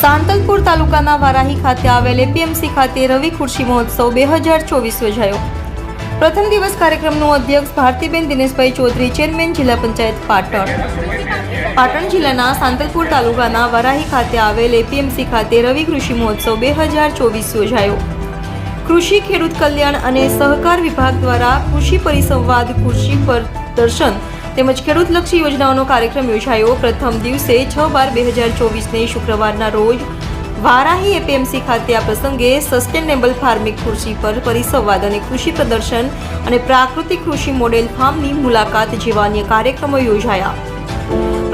સાંતલપુર તાલુકાના વારાહી ખાતે આવેલ એપીએમસી ખાતે રવિ ખુરશી મહોત્સવ બે હજાર ચોવીસ યોજાયો. પ્રથમ દિવસ કાર્યક્રમનું અધ્યક્ષ ભારતીબેન દિનેશભાઈ ચૌધરી, ચેરમેન જિલ્લા પંચાયત પાટણ. પાટણ જિલ્લાના સાંતલપુર તાલુકાના વરાહી ખાતે આવેલ એપીએમસી ખાતે રવિ કૃષિ મહોત્સવ બે હજાર ચોવીસ યોજાયો. કૃષિ ખેડૂત કલ્યાણ અને સહકાર વિભાગ દ્વારા કૃષિ પરિસંવાદ કૃષિ પ્રદર્શન તેમજ ખેડૂતલક્ષી યોજનાઓનો કાર્યક્રમ યોજાયો. પ્રથમ દિવસે છ બાર બે હજાર ચોવીસને શુક્રવારના રોજ વારાહી એપીએમસી ખાતે આ પ્રસંગે સસ્ટેનેબલ ફાર્મિંગ કૃષિ પર પરિસંવાદ અને કૃષિ પ્રદર્શન અને પ્રાકૃતિક કૃષિ મોડેલ ફાર્મની મુલાકાત જેવા અન્ય કાર્યક્રમો યોજાયા.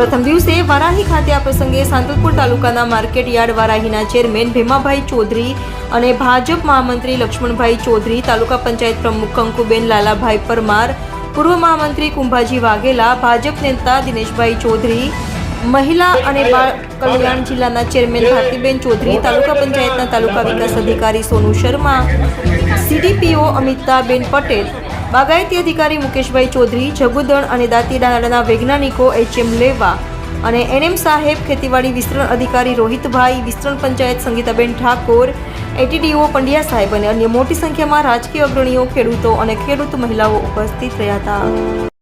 પ્રથમ દિવસે વારાહી ખાતે આ પ્રસંગે સાંતલપુર તાલુકાના માર્કેટ યાર્ડ વારાહીના ચેરમેન ભીમાભાઈ ચૌધરી અને ભાજપ મહામંત્રી લક્ષ્મણભાઈ ચૌધરી, તાલુકા પંચાયત પ્રમુખ કંકુબેન લાલાભાઈ પરમાર પૂર્વ મહામંત્રી કુંભાજી વાઘેલા, ભાજપ નેતા દિનેશભાઈ ચૌધરી, મહિલા અને બાળ કલ્યાણ જિલ્લાના ચેરમેન ભારતીબેન ચૌધરી, તાલુકા પંચાયતના તાલુકા વિકાસ અધિકારી સોનુ શર્મા, સીડીપીઓ અમિતાબેન પટેલ, બાગાયતી અધિકારી મુકેશભાઈ ચૌધરી જગુદણ અને દાંતીડાના વૈજ્ઞાનિકો એચ એમ લેવા અને એનએમ સાહેબ ખેતીવાડી વિસ્તરણ અધિકારી રોહિતભાઈ, વિસ્તરણ પંચાયત સંગીતાબેન ઠાકોર, એટીડીઓ પંડ્યા સાહેબ અને અન્ય મોટી સંખ્યામાં રાજકીય અગ્રણીઓ, ખેડૂતો અને ખેડૂત મહિલાઓ ઉપસ્થિત રહ્યા હતા.